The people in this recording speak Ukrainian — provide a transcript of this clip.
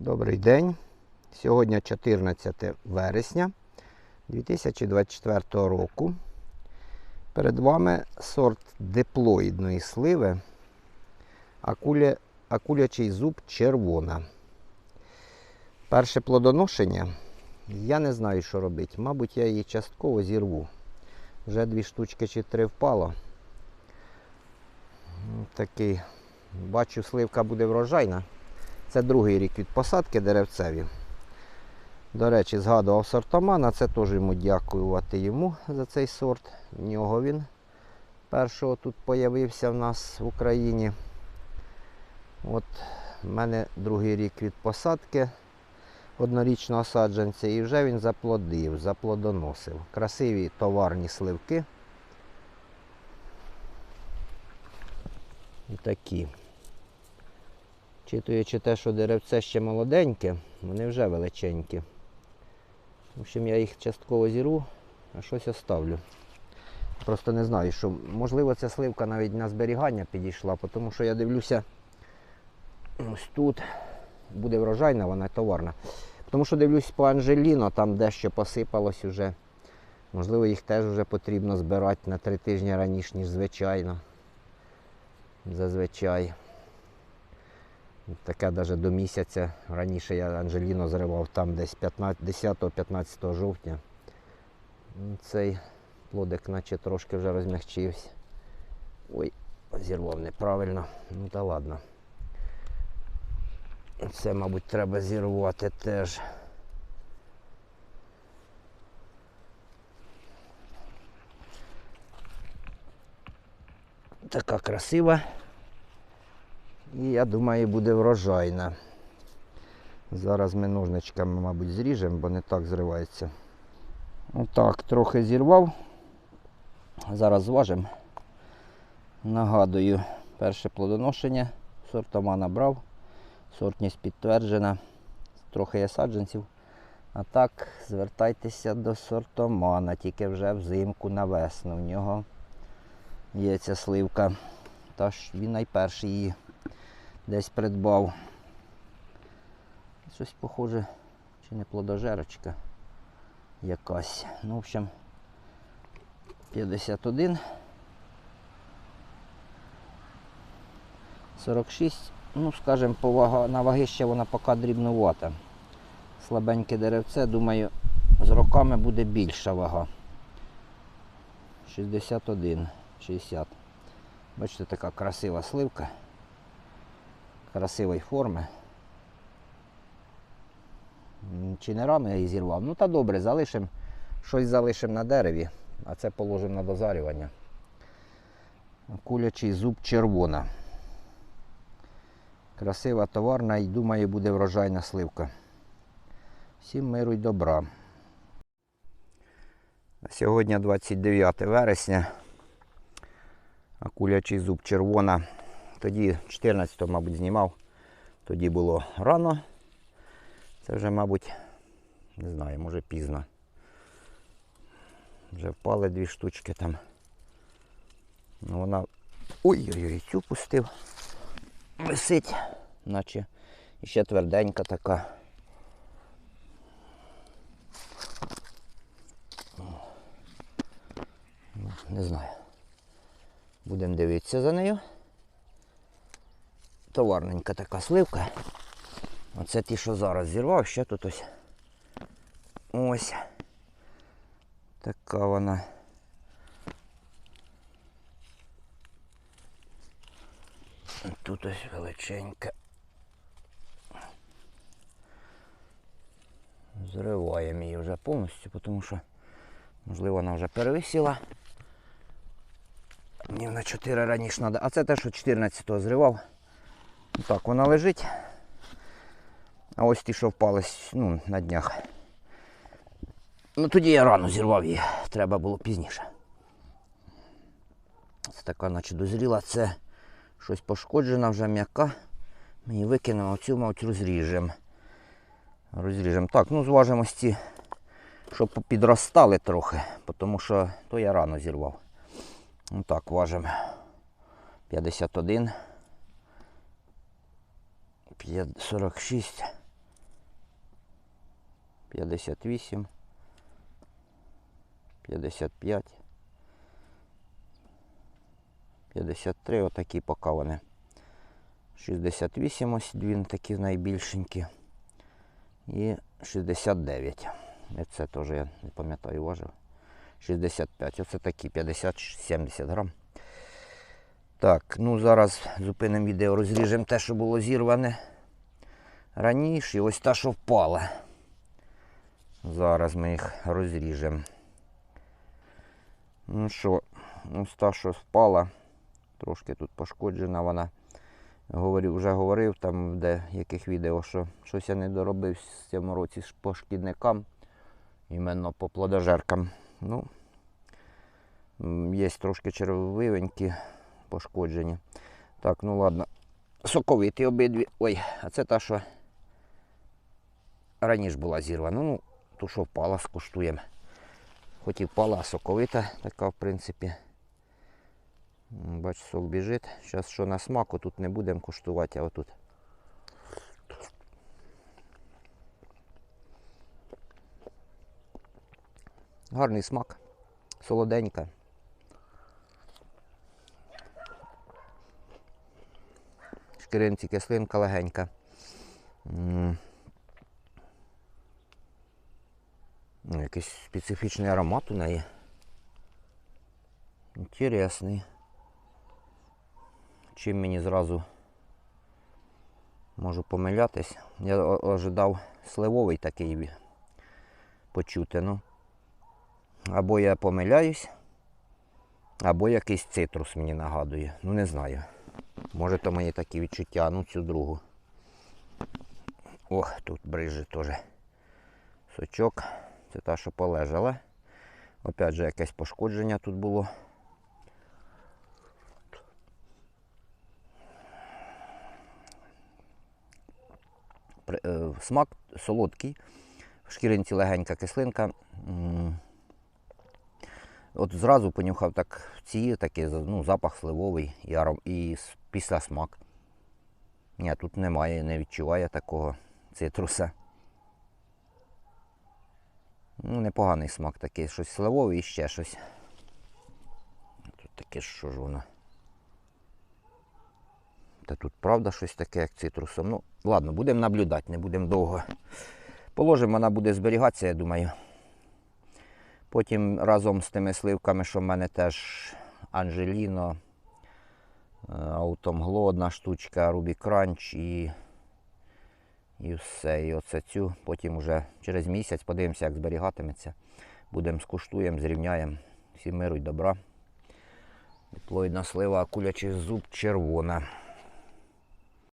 Добрий день. Сьогодні 14 вересня 2024 року. Перед вами сорт диплоїдної сливи акуля, акулячий зуб червона. Перше плодоношення. Я не знаю, що робити. Мабуть, я її частково зірву. Вже дві штучки чи три впало. Такий. Бачу, сливка буде врожайна. Це другий рік від посадки деревцеві. До речі, згадував сортомана, це теж йому дякувати йому за цей сорт. В нього він першого тут появився в нас в Україні. От в мене другий рік від посадки однорічного саджанця і вже він заплодив, заплодоносив. Красиві товарні сливки. І такі. Читуючи те, що деревце ще молоденьке, вони вже величенькі. В общем, я їх частково зірву, а щось оставлю. Просто не знаю, що можливо ця сливка навіть на зберігання підійшла, тому що я дивлюся, ось тут буде врожайна, вона товарна. Тому що дивлюсь по Анжеліно, там дещо посипалось уже. Можливо, їх теж вже потрібно збирати на три тижні раніше, ніж звичайно. Зазвичай. Таке навіть до місяця. Раніше я Анжеліно зривав там десь 10-15 жовтня. Ну, Цей плодик наче трошки вже розмягчився. Ой, зірвав неправильно. Ну та ладно. Це, мабуть, треба зірвати теж. Така красива. І я думаю, буде врожайна. Зараз ми ножничками, мабуть, зріжемо, бо не так зривається. Отак, трохи зірвав. Зараз зважимо. Нагадую, перше плодоношення. Сортома набрав. Сортність підтверджена. Трохи є саджанців. А так, звертайтеся до сортомана, тільки вже взимку на весну. В нього є ця сливка. Тож він найперший її десь придбав. Щось похоже, чи не плодожерочка якась. Ну, в общем, 51. 46. Ну, скажімо, по вага, на ваги ще вона поки дрібнувата. Слабеньке деревце, думаю, з роками буде більша вага. 61, 60. Бачите, така красива сливка. Красивої форми. Чи не рано я її зірвав? Ну та добре, залишимо. Щось залишимо на дереві, а це положимо на дозарювання. Кулячий зуб червона. Красива товарна і думаю, буде врожайна сливка. Всім миру й добра. Сьогодні 29 вересня. А кулячий зуб червона. Тоді 14-го, мабуть, знімав. Тоді було рано. Це вже, мабуть, не знаю, може пізно. Вже впали дві штучки там. Ну, вона. Ой-ой-ой, цю пустив. Висить, наче ще тверденька така. Ну, Не знаю. Будемо дивитися за нею. Товарненька така сливка. Оце ті, що зараз зірвав, ще тут ось. Ось. Така вона. Тут ось величенька. Зриваємо її вже повністю, тому що, можливо, вона вже перевисіла. Днів на 4 раніше треба. А це те, що 14-го зривав. Так, вона лежить. А ось ті, що впались ну, на днях. Ну тоді я рано зірвав її, треба було пізніше. Це така наче дозріла, це щось пошкоджена, вже м'яка. Ми її викинемо, цю, мабуть, розріжемо. Розріжемо. Так, ну зважимо ці, щоб підростали трохи, тому що то я рано зірвав. Ну так, важимо 51, 46, 58, 55, 53, отакі поки вони. 68 ось дві такі найбільшенькі. І 69. І Це теж я не пам'ятаю, важив. 65. Оце такі 50-70 грам. Так, ну зараз зупинимо відео, розріжемо те, що було зірване раніше. І ось та, що впала. Зараз ми їх розріжемо. Ну що, ось та, що впала. Трошки тут пошкоджена вона. Говорив, вже говорив там в деяких відео, що щось я не доробив в цьому році по шкідникам, іменно по плодожеркам. Ну, є трошки червивенькі пошкоджені. Так, ну ладно. Соковиті обидві. Ой, а це та, що раніше була зірвана. Ну, ту, що впала, скуштуємо. Хоч і впала, соковита така, в принципі. Бач, сок біжить. Зараз що на смаку, тут не будемо куштувати, а отут. Гарний смак, солоденька. Шкіринці кислинка легенька. Ну, Якийсь специфічний аромат у неї. Інтересний. Чим мені зразу можу помилятись. Я ожидав сливовий такий почути. Ну. Або я помиляюсь, або якийсь цитрус мені нагадує. Ну не знаю. Може то мої такі відчуття, ну цю другу. Ох, тут бриже теж сочок. Це та, що полежала. Опять же, якесь пошкодження тут було. Е, Смак солодкий, в шкіринці легенька кислинка. От зразу понюхав так ці такий ну, запах сливовий і, аром, і після смак. Ні, тут немає, не відчуває такого цитруса. Ну, непоганий смак такий, щось сливовий і ще щось. Тут таке, що ж воно. Та тут правда щось таке, як цитрусом. Ну, ладно, будемо наблюдати, не будемо довго. Положимо, вона буде зберігатися, я думаю. Потім разом з тими сливками, що в мене теж Анжеліно, Аутомгло одна штучка, Рубі Кранч і, і все. І оце цю. Потім вже через місяць подивимося, як зберігатиметься. Будемо скуштуємо, зрівняємо. Всім миру й добра. Диплоїдна слива, кулячий зуб червона.